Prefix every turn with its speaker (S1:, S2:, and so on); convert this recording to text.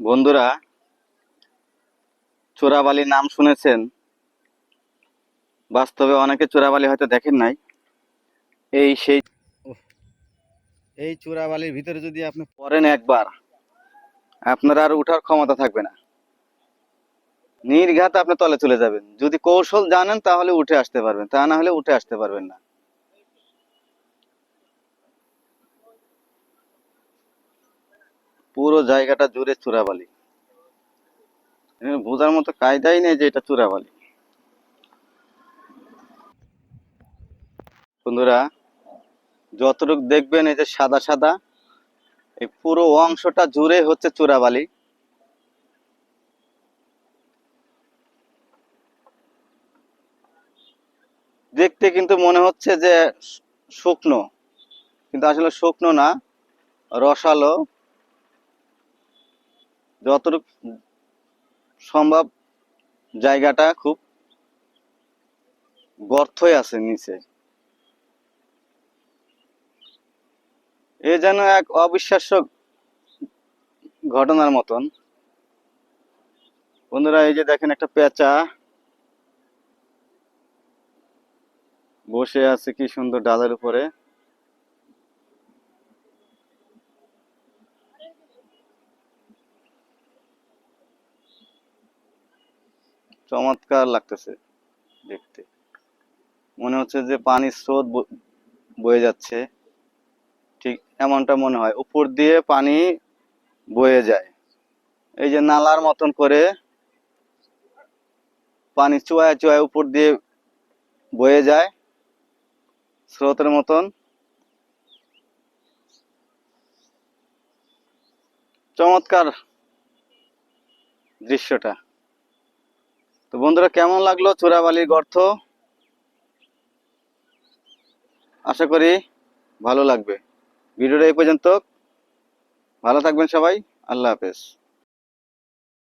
S1: বন্ধুরা চোরাবালি নাম শুনেছেন? বাস্তবে অনেকে চোরাবালি হয়তো দেখেন নাই। এই সেই এই চোরাবালির ভিতরে যদি আপনি পড়েন একবার আপনার আর উঠার ক্ষমতা থাকবে না। নির্ঘাত আপনি তলে চলে যাবেন। যদি কৌশল জানেন তাহলে উঠে আসতে পারবেন। তা না হলে উঠে আসতে পারবেন না। পুরো জায়গাটা জুড়ে চোরাবালি বোঝার মতো কায়দাই নেই যে এটা চোরাবালি বন্ধুরা, যতটুকু দেখবেন এই যে সাদা সাদা, এই পুরো অংশটা জুড়ে হচ্ছে চোরাবালি দেখতে কিন্তু মনে হচ্ছে যে শুকনো, কিন্তু আসলে শুকনো না, রসালো। যতটুকু সম্ভব জায়গাটা খুব গর্তই আছে নিচে। এ যেন এক অবিশ্বাস্য ঘটনার মতন। বন্ধুরা, এই যে দেখেন একটা পেঁচা। বসে আছে কি সুন্দর ডালের উপরে। চমৎকার লাগতেছে দেখতে। মনে হচ্ছে যে পানির স্রোত বয়ে যাচ্ছে। ঠিক এমনটা মনে হয়। উপর দিয়ে পানি বয়ে যায়। এই যে নালার মতন করে পানি চুয়ায় চুয়ায় উপর দিয়ে বয়ে যায়। স্রোতের মতন। চমৎকার দৃশ্যটা। তো বন্ধুরা, কেমন লাগল চোরাবালির গর্ত? আশা করি ভালো লাগবে। ভিডিওটা এই পর্যন্ত। ভালো থাকবেন সবাই। আল্লাহ হাফেজ।